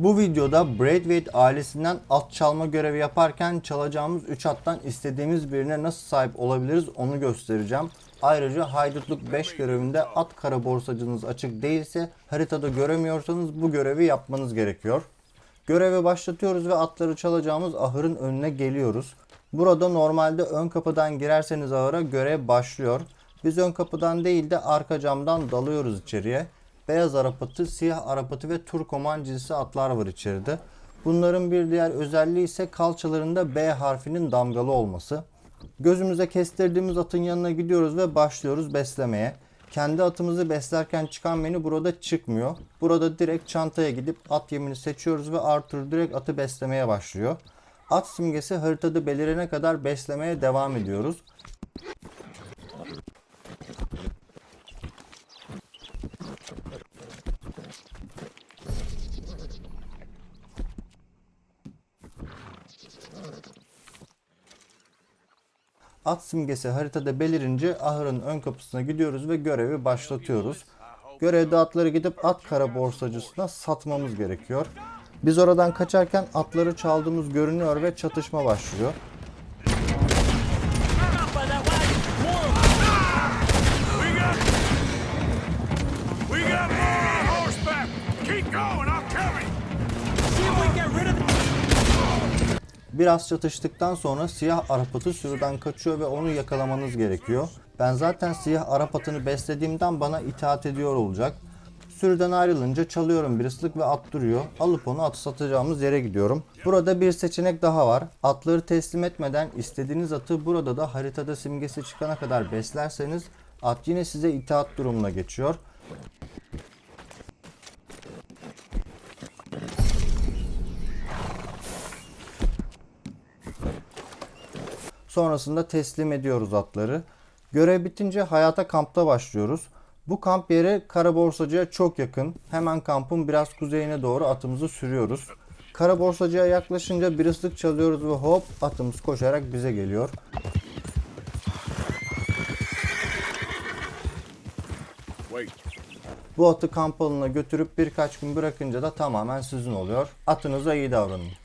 Bu videoda Braithwaite ailesinden at çalma görevi yaparken çalacağımız 3 attan istediğimiz birine nasıl sahip olabiliriz onu göstereceğim. Ayrıca haydutluk 5 görevinde at kara borsacınız açık değilse haritada göremiyorsanız bu görevi yapmanız gerekiyor. Görevi başlatıyoruz ve atları çalacağımız ahırın önüne geliyoruz. Burada normalde ön kapıdan girerseniz ahıra görev başlıyor. Biz ön kapıdan değil de arka camdan dalıyoruz içeriye. Beyaz arapatı, siyah arapatı ve turkoman cinsi atlar var içeride. Bunların bir diğer özelliği ise kalçalarında B harfinin damgalı olması. Gözümüze kestirdiğimiz atın yanına gidiyoruz ve başlıyoruz beslemeye. Kendi atımızı beslerken çıkan menü burada çıkmıyor. Burada direkt çantaya gidip at yemini seçiyoruz ve Arthur direkt atı beslemeye başlıyor. At simgesi haritada belirene kadar beslemeye devam ediyoruz. At simgesi haritada belirince ahırın ön kapısına gidiyoruz ve görevi başlatıyoruz. Görevde atları gidip at kara borsacısına satmamız gerekiyor. Biz oradan kaçarken atları çaldığımız görünüyor ve çatışma başlıyor. Keep going, Biraz çatıştıktan sonra siyah Arap atı sürüden kaçıyor ve onu yakalamanız gerekiyor. Ben zaten siyah Arap atını beslediğimden bana itaat ediyor olacak. Sürüden ayrılınca çalıyorum bir ıslık ve at duruyor. Alıp onu atı satacağımız yere gidiyorum. Burada bir seçenek daha var. Atları teslim etmeden istediğiniz atı burada da haritada simgesi çıkana kadar beslerseniz at yine size itaat durumuna geçiyor. Sonrasında teslim ediyoruz atları. Görev bitince hayata kampta başlıyoruz. Bu kamp yeri Kara Borsacı'ya çok yakın. Hemen kampın biraz kuzeyine doğru atımızı sürüyoruz. Kara Borsacı'ya yaklaşınca bir ıslık çalıyoruz ve hop atımız koşarak bize geliyor. Bu atı kamp alanına götürüp birkaç gün bırakınca da tamamen sizin oluyor. Atınıza iyi davranın.